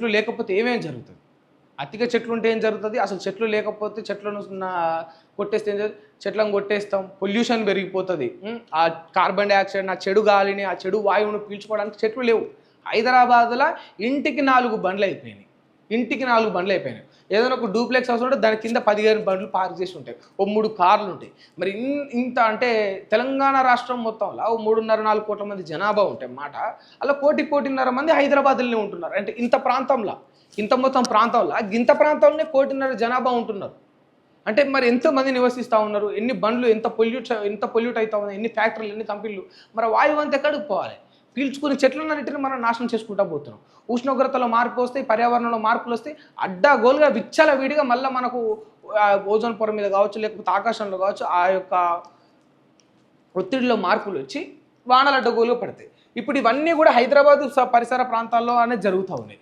చెట్లు లేకపోతే ఏమేం జరుగుతుంది? అతిగా చెట్లు ఉంటే ఏం జరుగుతుంది? అసలు చెట్లు లేకపోతే చెట్లను కొట్టేస్తే ఏం జరుగుతుంది? చెట్లను కొట్టేస్తాం. పొల్యూషన్ పెరిగిపోతుంది. ఆ కార్బన్ డైఆక్సైడ్ ఆ చెడు గాలిని ఆ చెడు వాయువును పీల్చుకోవడానికి చెట్లు లేవు. హైదరాబాద్లో ఇంటికి నాలుగు బండ్లు అయిపోయినాయి. ఇంటికి నాలుగు బండ్లు అయిపోయినాయి. ఏదైనా ఒక డూప్లెక్స్ హౌస్ ఉంటే దాని కింద పదిహేను బండ్లు పార్క్ చేసి ఉంటాయి. ఓ మూడు కార్లు ఉంటాయి. మరి ఇన్- ఇంత అంటే తెలంగాణ రాష్ట్రం మొత్తంలో ఓ మూడున్నర నాలుగు కోట్ల మంది జనాభా ఉంటాయి మాట అలా కోటి కోటిన్నర మంది హైదరాబాద్లోనే ఉంటున్నారు. అంటే ఇంత ప్రాంతంలో ఇంత మొత్తం ప్రాంతంలో ఇంత ప్రాంతంలోనే కోటిన్నర జనాభా ఉంటున్నారు. అంటే మరి ఎంతమంది నివసిస్తూ ఉన్నారు? ఎన్ని బండ్లు ఎంత పొల్యూట్ ఎంత పొల్యూట్ అవుతా ఉన్నాయి? ఎన్ని ఫ్యాక్టరీలు ఎన్ని కంపెనీలు? మరి వాయువు అంతా ఎక్కడికి పోవాలి? పీల్చుకుని చెట్లన్నిటిని మనం నాశనం చేసుకుంటా పోతున్నాం. ఉష్ణోగ్రతలో మార్పు వస్తాయి పర్యావరణంలో మార్పులు వస్తాయి అడ్డాగోలుగా విచ్చల విడిగా మళ్ళీ మనకు ఆ, ఓజోన్ పొర మీద కావచ్చు లేకపోతే ఆకాశంలో కావచ్చు ఆ యొక్క ఒత్తిడిలో మార్పులు వచ్చి వానలు అడ్డగోలుగా పడతాయి. ఇప్పుడు ఇవన్నీ కూడా హైదరాబాద్ స- పరిసర ప్రాంతాల్లో అనేది జరుగుతూ ఉన్నాయి.